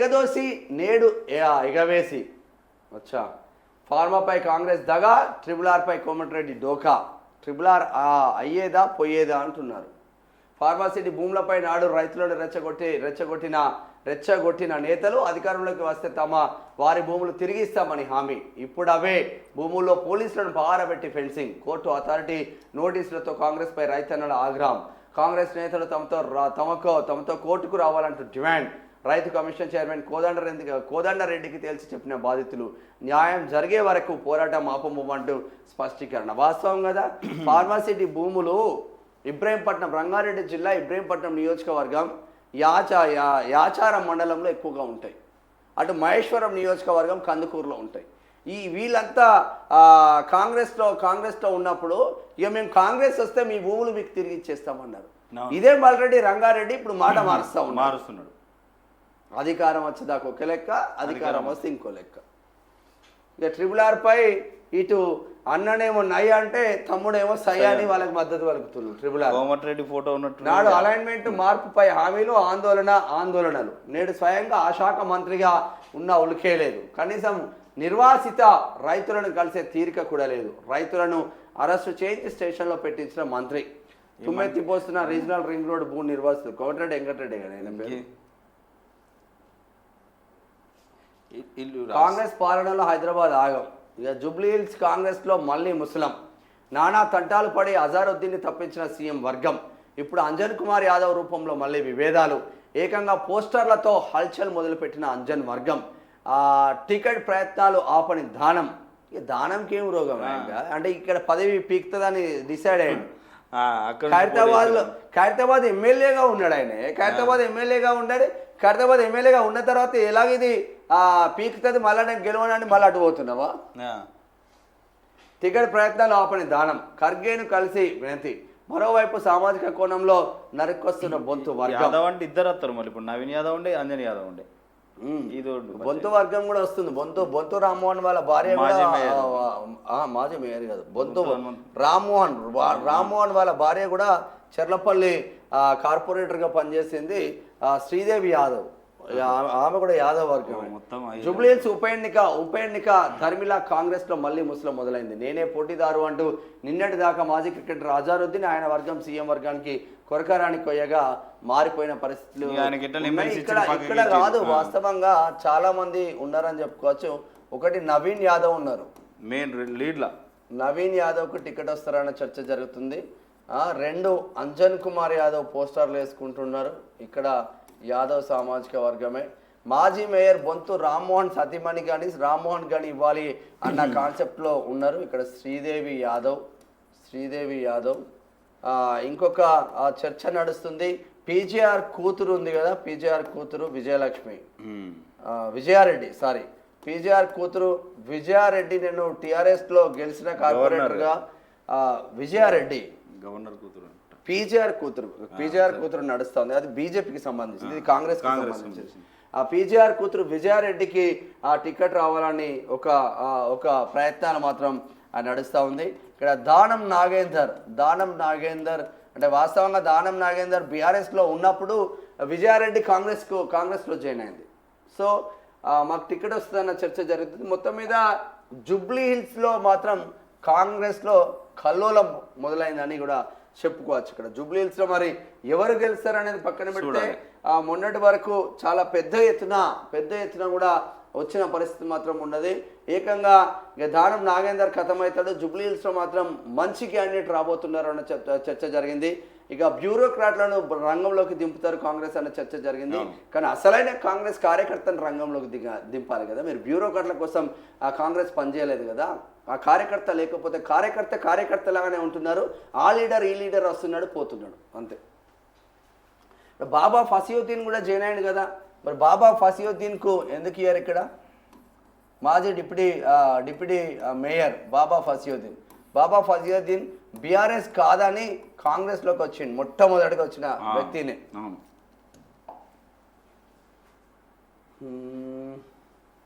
ఎగదోసి నేడు ఎగవేసి వచ్చా ఫార్మాపై కాంగ్రెస్ దగా ట్రిపుల్ ఆర్పై కోమటిరెడ్డి డోకా. ట్రిపుల్ ఆర్ అయ్యేదా పోయేదా అంటున్నారు. ఫార్మాసిటీ భూములపై నాడు రైతులను రెచ్చగొట్టి రెచ్చగొట్టిన రెచ్చగొట్టిన నేతలు అధికారంలోకి వస్తే తమ వారి భూములు తిరిగి ఇస్తామని హామీ. ఇప్పుడు అవే భూముల్లో పోలీసులను పారబెట్టి ఫెన్సింగ్. కోర్టు అథారిటీ నోటీసులతో కాంగ్రెస్పై రైతన్నల ఆగ్రహం. కాంగ్రెస్ నేతలు తమతో తమకు తమతో కోర్టుకు రావాలంటూ డిమాండ్. రైతు కమిషన్ చైర్మన్ కోదండరెడ్డి కోదండరెడ్డికి తేల్చి చెప్పిన బాధితులు న్యాయం జరిగే వరకు పోరాటం ఆపమంటూ స్పష్టీకరణ. వాస్తవం కదా? ఫార్మాసిటీ భూములు ఇబ్రహీంపట్నం రంగారెడ్డి జిల్లా ఇబ్రహీంపట్నం నియోజకవర్గం యాచా యా- యాచారం మండలంలో ఎక్కువగా ఉంటాయి. అటు మహేశ్వరం నియోజకవర్గం కందుకూరులో ఉంటాయి. ఈ వీళ్ళంతా కాంగ్రెస్లో కాంగ్రెస్లో ఉన్నప్పుడు ఇక మేము కాంగ్రెస్ వస్తే మీ భూములు మీకు తిరిగి ఇచ్చేస్తామన్నారు. ఇదే బాలరెడ్డి రంగారెడ్డి ఇప్పుడు మాట మారుస్తా ఉన్నారు. మారుస్తున్నాడు. అధికారం వచ్చేదాకా ఒక లెక్క అధికారం వస్తే ఇంకో లెక్క. ఇక ట్రిపుల్ ఆర్ పై ఇటు అన్ననేమో నై అంటే తమ్ముడేమో సై అని వాళ్ళకి మద్దతు పలుకుతున్నారు ట్రిపుల్ ఆర్ కోమటిరెడ్డి ఫోటో ఉన్నట్టు నాడు అలైన్మెంట్ మార్పుపై హామీలు ఆందోళన ఆందోళనలు. నేడు స్వయంగా ఆ శాఖ మంత్రిగా ఉన్న ఉలికే లేదు. కనీసం నిర్వాసిత రైతులను కలిసే తీరిక కూడా లేదు. రైతులను అరెస్టు చేయించి స్టేషన్లో పెట్టించిన మంత్రి. తుమ్మెత్తిపోస్తున్న రీజనల్ రింగ్ రోడ్ భూ నిర్వాసితులు. కోమటిరెడ్డి వెంకటరెడ్డి కదా కాంగ్రెస్ పాలనలో హైదరాబాద్ ఆగం. ఇక జూబ్లీ హిల్స్ కాంగ్రెస్లో మళ్ళీ ముస్లిం. నానా తంటాలు పడి అజారుద్దీన్ని తప్పించిన సీఎం వర్గం. ఇప్పుడు అంజన్ కుమార్ యాదవ్ రూపంలో మళ్ళీ విభేదాలు. ఏకంగా పోస్టర్లతో హల్చల్ మొదలుపెట్టిన అంజన్ వర్గం. ఆ టికెట్ ప్రయత్నాలు ఆపని దానం. ఇక దానంకి ఏం రోగం అంటే ఇక్కడ పదవి పీక్తుందని డిసైడ్ అక్కడ ఖైరతాబాద్లో ఖైరతాబాద్ ఎమ్మెల్యేగా ఉన్నాడు ఆయన. ఖైరతాబాద్ ఎమ్మెల్యేగా ఉన్నాడు ఖైరతాబాద్ ఎమ్మెల్యేగా ఉన్న తర్వాత ఎలాగిది ఆ పీకుతుంది మళ్ళా నేను గెలవనని మళ్ళీ అటు పోతున్నావా? టికెట్ ప్రయత్నాలు ఆపని దానం. ఖర్గేను కలిసి వినతి. మరోవైపు సామాజిక కోణంలో నరుకొస్తున్న బొంతు వర్గం. యాదవ్ అంటే ఇద్దరు వస్తారు మళ్ళీ. ఇప్పుడు నవీన్ యాదవ్ ఉండే అంజన్ యాదవ్ ఉండే. ఇది బొంతు వర్గం కూడా వస్తుంది. బొంతు బొంతు రామ్మోహన్ వాళ్ళ భార్య మాజీ మేయర్. కాదు. బొంతు. రామ్మోహన్. రామ్మోహన్ వాళ్ళ భార్య కూడా చెర్లపల్లి కార్పొరేటర్గా పనిచేసింది శ్రీదేవి యాదవ్. ఆమె- కూడా యాదవ్ వర్గం మొత్తం జూబ్లీహిల్స్ ఉప ఎన్నిక ఉప ఎన్నిక ధర్మిలా కాంగ్రెస్లో మళ్ళీ ముసలం మొదలైంది. నేనే పోటీదారు అంటూ నిన్నటి దాకా మాజీ క్రికెటర్ అజారుద్దీన్ ఆయన వర్గం సీఎం వర్గానికి కొరకరాని కొయ్యగా మారిపోయిన పరిస్థితులు ఇక్కడ ఇక్కడ కాదు. వాస్తవంగా చాలా మంది ఉన్నారని చెప్పుకోవచ్చు. ఒకటి నవీన్ యాదవ్ ఉన్నారు. మెయిన్ లీడ్లా? నవీన్ యాదవ్కు టికెట్ వస్తారన్న చర్చ జరుగుతుంది. రెండు అంజన్ కుమార్ యాదవ్ పోస్టర్లు వేసుకుంటున్నారు. ఇక్కడ యాదవ్ సామాజిక వర్గమే. మాజీ మేయర్ బొంతు రామ్మోహన్ సతీమణి కానీ రామ్మోహన్ కానీ ఇవ్వాలి అన్న కాన్సెప్ట్లో ఉన్నారు. ఇక్కడ శ్రీదేవి యాదవ్ శ్రీదేవి యాదవ్. ఇంకొక చర్చ నడుస్తుంది. పీజీఆర్ కూతురు ఉంది కదా పీజీఆర్ కూతురు విజయలక్ష్మి. విజయారెడ్డి సారీ. పీజీఆర్ కూతురు విజయారెడ్డి నేను టిఆర్ఎస్లో గెలిచిన కార్పొరేటర్గా ఆ, విజయారెడ్డి. గవర్నర్ కూతురు. పీజీఆర్ కూతురు పీజీఆర్ కూతురు నడుస్తుంది. అది బీజేపీకి సంబంధించింది ఇది కాంగ్రెస్ సంబంధించింది. ఆ పీజీఆర్ కూతురు విజయారెడ్డికి ఆ టికెట్ రావాలని ఒక ఒక ప్రయత్నాలు మాత్రం నడుస్తూ ఉంది. ఇక్కడ దానం నాగేందర్ దానం నాగేందర్ అంటే వాస్తవంగా దానం నాగేందర్ బీఆర్ఎస్లో ఉన్నప్పుడు విజయారెడ్డి కాంగ్రెస్కు కాంగ్రెస్లో జాయిన్ అయింది. సో మాకు టికెట్ వస్తుందన్న చర్చ జరుగుతుంది. మొత్తం మీద జుబ్లీ హిల్స్లో మాత్రం కాంగ్రెస్లో కల్లోలం మొదలైందని కూడా చెప్పుకోవచ్చు ఇక్కడ. జూబ్లీ హిల్స్లో మరి ఎవరు గెలుస్తారు అనేది పక్కన పెడితే మొన్నటి వరకు చాలా పెద్ద ఎత్తున పెద్ద ఎత్తున కూడా వచ్చిన పరిస్థితి మాత్రం ఉన్నది. ఏకంగా ఇక దానం నాగేందర్ అవుతాడు జూబ్లీ హిల్స్లో మాత్రం మంచి క్యాండిడేట్ రాబోతున్నారు అన్న చర్చ చర్చ జరిగింది. ఇక బ్యూరోక్రాట్లను రంగంలోకి దింపుతారు కాంగ్రెస్ అన్న చర్చ జరిగింది. కానీ అసలైన కాంగ్రెస్ కార్యకర్తను రంగంలోకి దిగ దింపాలి కదా. మీరు బ్యూరోక్రాట్ల కోసం ఆ కాంగ్రెస్ పనిచేయలేదు కదా. ఆ కార్యకర్త లేకపోతే కార్యకర్త కార్యకర్త లాగానే ఉంటున్నారు. ఆ లీడర్ ఈ లీడర్ వస్తున్నాడు పోతున్నాడు. అంతే. బాబా ఫసియుద్దీన్ కూడా జాయిన్ అయ్యాడు కదా. మరి బాబా ఫసియుద్దీన్కు ఎందుకు ఇయ్యారు ఇక్కడ? మాజీ deputy deputy mayor Baba Fasiuddin. Baba Fasiuddin BRS కాదని కాంగ్రెస్లోకి వచ్చింది మొట్టమొదటిగా వచ్చిన వ్యక్తిని.